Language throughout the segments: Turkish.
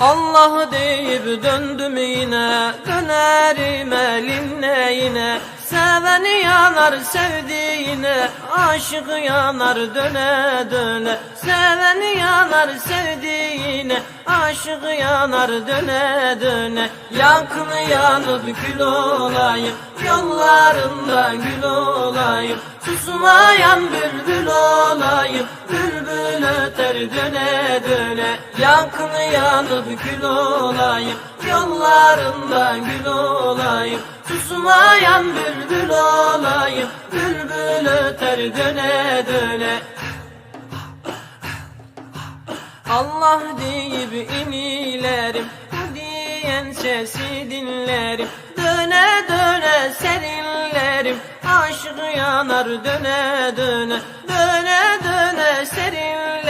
Allah deyip döndüm yine Dönerim elinle yine. Seveni yanar sevdiğine Aşık yanar döne döne. Seveni yanar sevdiğine Aşık yanar döne döne. Yakını yanıp kül olayım Yollarında gül olayım. Susmayan bülbül olayım Bülbül öter döne döne. Yakını yanıp kül olayım Yollarında gül olayım. Susmayan bülbül olayım Bülbül öter döne döne. Allah deyip imilerim Bu diyen sesi dinlerim. Döne döne serinlerim Aşık yanar döne döne. Döne döne serinlerim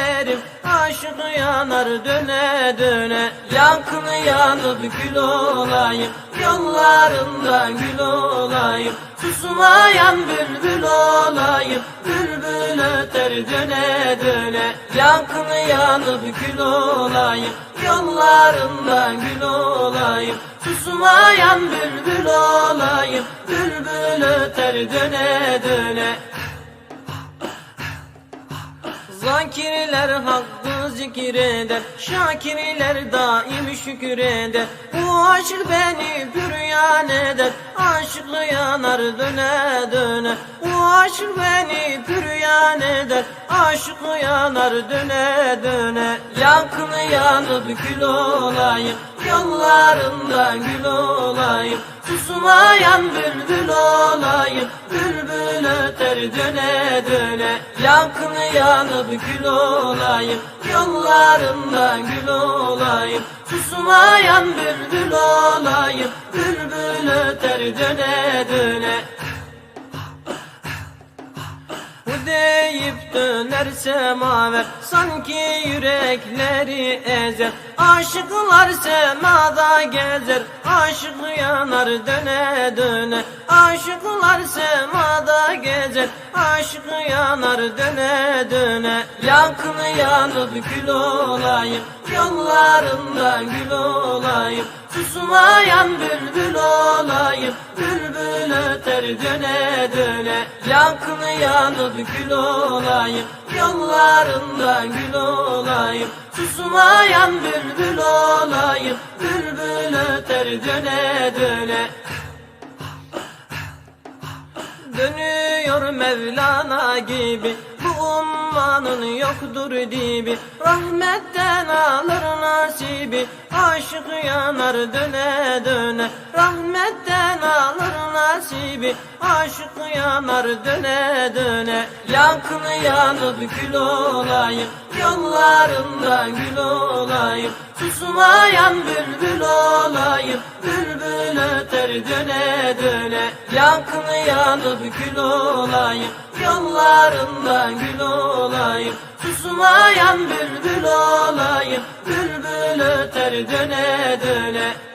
Aşık yanar döne döne Yakını yanıp gül olayım. Yollarında gül olayım Susmayan bülbül olayım. Bülbül öter döne döne Yakını yanıp gül olayım. Yollarında gül olayım Susmayan bülbül olayım. Bülbül öter döne döne Zakirler hakkı zikreder Şakirler daim şükreder Bu aşk beni püryan eder Aşık yanar döne döne. Bu aşk beni püryan eder Aşık yanar döne döne? Yakını yanıp kül olayım? Yollarında gül olayım. Susmayan bülbül olayım. Bülbül öter döne döne. Yakını yanıp kül olayım? Yollarında gül olayım. Susmayan bülbül olayım. Bülbül öter döne döne deyip döner semaver Sanki yürekleri ezer. Aşıklar semada gezer Aşık yanar döne döne. Aşıklar semada gezer Aşık yanar döne döne. Yakını yanıp kül olayım Yollarında gül olayım. Susmayan bülbül olayım döne döne Yakını yanıp kül olayım. Yollarında gül olayım. Susmayan bülbül olayım. Bülbül öter döne döne. Dönüyor Mevlana gibi Bu ummanın yoktur dibi. Rahmetten alır nasibi. Aşık yanar döne döne. Rahmetten alır nasibi. Aşık yanar döne döne. Yakını yanıp kül olayım. Yollarında gül olayım Susmayan bülbül olayım Bülbül öter döne döne. Yakını yanıp kül olayım Yollarında gül olayım. Susmayan bülbül olayım Bülbül öter döne döne